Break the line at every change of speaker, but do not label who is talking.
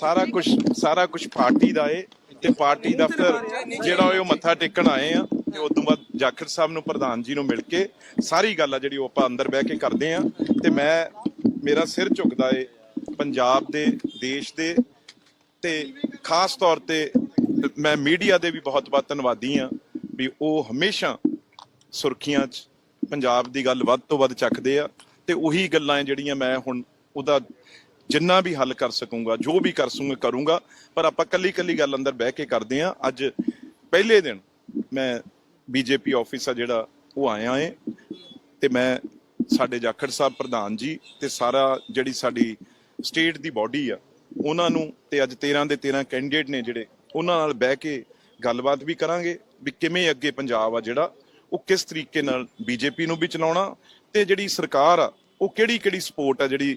ਸਾਰਾ ਕੁਝ ਸਾਰਾ ਕੁਝ ਪਾਰਟੀ ਦਾ ਏ ਤੇ ਪਾਰਟੀ ਦਫ਼ਤਰ ਜਿਹੜਾ ਓਏ ਉਹ ਮੱਥਾ ਟੇਕਣ ਆਏ ਆ ਤੇ ਉਸ ਤੋਂ ਬਾਅਦ ਜਾਖੜ ਸਾਹਿਬ ਨੂੰ ਪ੍ਰਧਾਨ ਜੀ ਨੂੰ ਮਿਲ ਕੇ ਸਾਰੀ ਗੱਲ ਆ ਜਿਹੜੀ ਉਹ ਆਪਾਂ ਅੰਦਰ ਬਹਿ ਕੇ ਕਰਦੇ ਆ ਤੇ ਮੈਂ ਮੇਰਾ ਸਿਰ ਝੁਕਦਾ ਏ ਪੰਜਾਬ ਦੇ ਦੇਸ਼ ਦੇ ਤੇ ਖਾਸ ਤੌਰ ਤੇ ਮੈਂ ਮੀਡੀਆ ਦੇ ਵੀ ਬਹੁਤ ਬਹੁਤ ਧੰਨਵਾਦੀ ਆ ਵੀ ਉਹ ਹਮੇਸ਼ਾ ਸੁਰਖੀਆਂ 'ਚ ਪੰਜਾਬ ਦੀ ਗੱਲ ਵੱਧ ਤੋਂ ਵੱਧ ਚੱਕਦੇ ਆ ਤੇ ਉਹੀ ਗੱਲਾਂ ਜਿਹੜੀਆਂ ਮੈਂ ਹੁਣ ਉਹਦਾ ਜਿੰਨਾ ਵੀ ਹੱਲ ਕਰ ਸਕੂੰਗਾ, ਜੋ ਵੀ ਕਰ ਸਕੂੰਗਾ, ਕਰੂੰਗਾ। ਪਰ ਆਪਾਂ ਕੱਲੀ ਕੱਲੀ ਗੱਲ ਅੰਦਰ ਬਹਿ ਕੇ ਕਰਦੇ ਆ ਅੱਜ ਪਹਿਲੇ ਦਿਨ ਮੈਂ ਬੀਜੇਪੀ ਆਫਿਸ ਆ ਜਿਹੜਾ, ਉਹ ਆਇਆ ਏ। ਤੇ ਮੈਂ ਸਾਡੇ ਜਾਖੜ ਸਾਹਿਬ ਪ੍ਰਧਾਨ ਜੀ ਤੇ ਸਾਰਾ ਜਿਹੜੀ ਸਾਡੀ ਸਟੇਟ ਦੀ ਬਾਡੀ ਆ, ਉਹਨਾਂ ਨੂੰ ਤੇ ਅੱਜ 13 ਦੇ 13 ਕੈਂਡੀਡੇਟ ਨੇ ਜਿਹੜੇ, ਉਹਨਾਂ ਨਾਲ ਬਹਿ ਕੇ ਗੱਲਬਾਤ ਵੀ ਕਰਾਂਗੇ ਵੀ ਕਿਵੇਂ ਅੱਗੇ ਪੰਜਾਬ ਆ ਜਿਹੜਾ, ਉਹ ਕਿਸ ਤਰੀਕੇ ਨਾਲ ਬੀਜੇਪੀ ਨੂੰ ਵੀ ਚਲਾਉਣਾ ਤੇ ਜਿਹੜੀ ਸਰਕਾਰ ਆ, ਉਹ ਕਿਹੜੀ ਕਿਹੜੀ ਸਪੋਰਟ ਆ ਜਿਹੜੀ